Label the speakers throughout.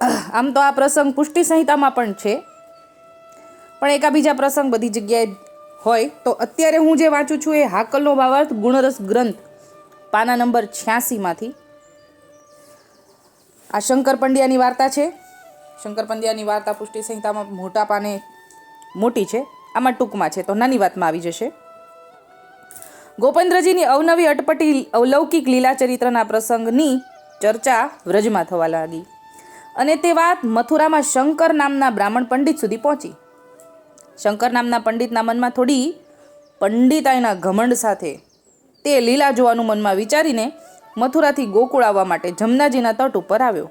Speaker 1: આમ તો આ પ્રસંગ પુષ્ટિ સંહિતામાં પણ છે. પણ એકાબીજા પ્રસંગ બધી જગ્યાએ હોય તો અત્યારે હું જે વાંચું છું એ હાકલનો ભાવાર્થ ગુણરસ ગ્રંથ, પાના નંબર છ્યાસીમાંથી. આ શંકર પંડ્યાની વાર્તા છે. શંકર પંડ્યાની વાર્તા પુષ્ટિ સંહિતામાં મોટા પાને મોટી છે. આમાં ટૂંકમાં છે તો નાની વાતમાં આવી જશે. ગોપેન્દ્રજીની અવનવી અટપટી અલૌકિક લીલા ચરિત્રના પ્રસંગની ચર્ચા વ્રજમાં થવા લાગી. અને તે વાત મથુરામાં શંકર નામના બ્રાહ્મણ પંડિત સુધી પહોંચી. શંકર નામના પંડિતના મનમાં થોડી પંડિતાઈના ઘમંડ સાથે તે લીલા જોવાનું મનમાં વિચારીને મથુરાથી ગોકુળ આવવા માટે જમનાજીના તટ ઉપર આવ્યો.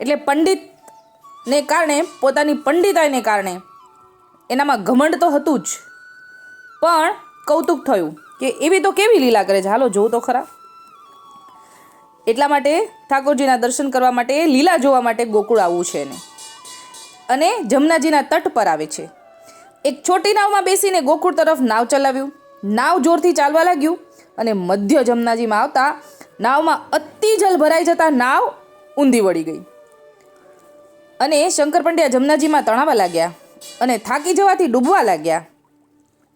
Speaker 1: એટલે પંડિતને કારણે, પોતાની પંડિતાઈને કારણે એનામાં ઘમંડ તો હતું જ. પણ કૌતુક થયું કે એવી તો કેવી લીલા કરે છે? હાલો જોઉં તો ખરા. એટલા માટે ઠાકોરજીના દર્શન કરવા માટે લીલા જોવા માટે ગોકુળ આવવું છે એને. અને જમનાજીના તટ પર આવે છે. એક છોટી નાવમાં બેસીને ગોકુળ તરફ નાવ ચલાવ્યું. નાવ જોરથી ચાલવા લાગ્યું અને મધ્ય જમનાજીમાં આવતા નાવમાં અતિ જલ ભરાઈ જતા નાવ ઊંધી વળી ગઈ. અને શંકર પંડ્યા જમનાજીમાં તણાવા લાગ્યા અને થાકી જવાથી ડૂબવા લાગ્યા.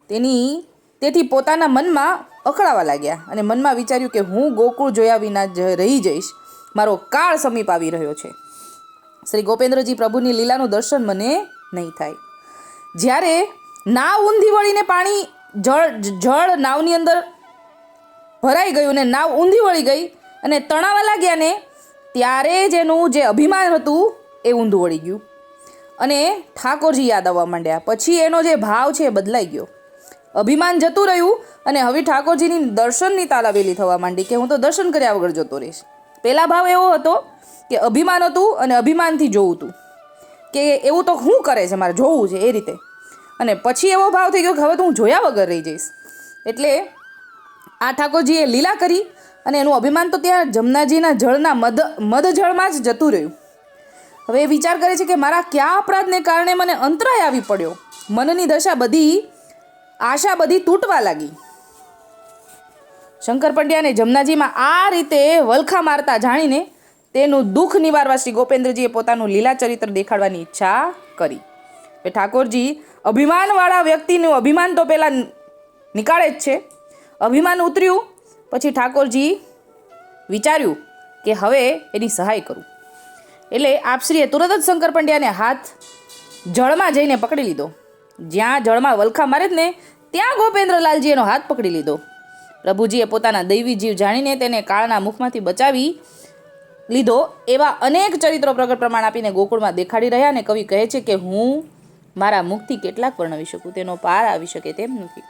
Speaker 1: તેની તેથી પોતાના મનમાં અકળાવા લાગ્યા અને મનમાં વિચાર્યું કે હું ગોકુળ જોયા વિના જ રહી જઈશ. મારો કાળ સમીપ આવી રહ્યો છે. શ્રી ગોપેન્દ્રજી પ્રભુની લીલાનું દર્શન મને નહીં થાય. જ્યારે નાવ ઊંધી વળીને પાણી જળ જળ નાવની અંદર ભરાઈ ગયું અને નાવ ઊંધી વળી ગઈ અને તણાવા લાગ્યા ને ત્યારે જ એનું જે અભિમાન હતું એ ઊંધું વળી ગયું. અને ઠાકોરજી યાદ આવવા માંડ્યા. પછી એનો જે ભાવ છે એ બદલાઈ ગયો. અભિમાન જતું રહ્યું અને હવે ઠાકોરજીની દર્શનની તાલાવેલી થવા માંડી કે હું તો દર્શન કર્યા વગર જતો રહીશ. પહેલા ભાવ એવો હતો કે અભિમાન હતું અને અભિમાનથી જોવું હતું કે એવું તો શું કરે છે, મારે જોવું છે એ રીતે. અને પછી એવો ભાવ થઈ ગયો કે હવે તો હું જોયા વગર રહી જઈશ. એટલે આ ઠાકોરજીએ લીલા કરી અને એનું અભિમાન તો ત્યાં જમનાજીના જળના મધ મધ જળમાં જ જતું રહ્યું. હવે એ વિચાર કરે છે કે મારા કયા અપરાધને કારણે મને અંતરાય આવી પડ્યો. મનની દશા બધી આશા બધી તૂટવા લાગી. શંકર પંડ્યાને જમનાજીમાં આ રીતે વલખા મારતા જાણીને તેનું દુઃખ નિવારવા શ્રી ગોપેન્દ્રજીએ પોતાનું લીલા ચરિત્ર દેખાડવાની ઈચ્છા કરી. એ ઠાકોરજી, અભિમાનવાળા વ્યક્તિનું અભિમાન તો પહેલાં નીકાળે જ છે. અભિમાન ઉતર્યું, પછી ઠાકોરજી વિચાર્યું કે હવે એની સહાય કરું. એટલે આપશ્રીએ તુરત જ શંકર પંડ્યાને હાથ જળમાં જઈને પકડી લીધો. જ્યાં જળમાં વલખા મારે જ ને ત્યાં ગોપેન્દ્રલાલજી એનો હાથ પકડી લીધો. પ્રભુજીએ પોતાના દૈવી જીવ જાણીને તેને કાળના મુખમાંથી બચાવી લીધો એવા અનેક ચરિત્રો પ્રગટ પ્રમાણ આપીને ગોકુળમાં દેખાડી રહ્યા અને કવિ કહે છે કે હું મારા મુખથી કેટલાક વર્ણવી શકું, તેનો પાર આવી શકે તેમ નથી.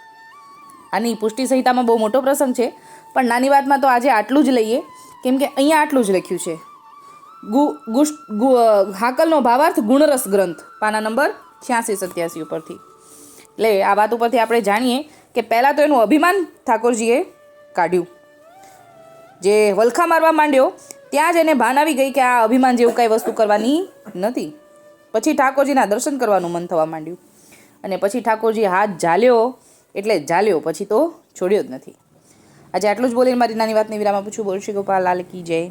Speaker 1: આની પુષ્ટિ સંહિતામાં બહુ મોટો પ્રસંગ છે, પણ નાની વાતમાં તો આજે આટલું જ લઈએ, કેમ કે અહીંયા આટલું જ લખ્યું છે. ગુ, ગુષ્ટ હાકલનો ભાવાર્થ ગુણરસ ગ્રંથ, પાના નંબર છ્યાસી સત્યાસી ઉપરથી. એટલે આ વાત ઉપરથી આપણે જાણીએ કે પહેલાં તો એનું અભિમાન ઠાકોરજીએ કાઢ્યું. જે વલખા મારવા માંડ્યો, ત્યાં જ એને ભાન આવી ગઈ કે આ અભિમાન જેવું કાંઈ વસ્તુ કરવાની નથી. પછી ઠાકોરજીના દર્શન કરવાનું મન થવા માંડ્યું. અને પછી ઠાકોરજી હાથ ઝાલ્યો, એટલે ઝાલ્યો, પછી તો છોડ્યો જ નથી. આજે આટલું જ બોલીને મારી નાની વાતની વિરામ પૂછું બોલ શ્રી ગોપાલ, લાલ કી જય.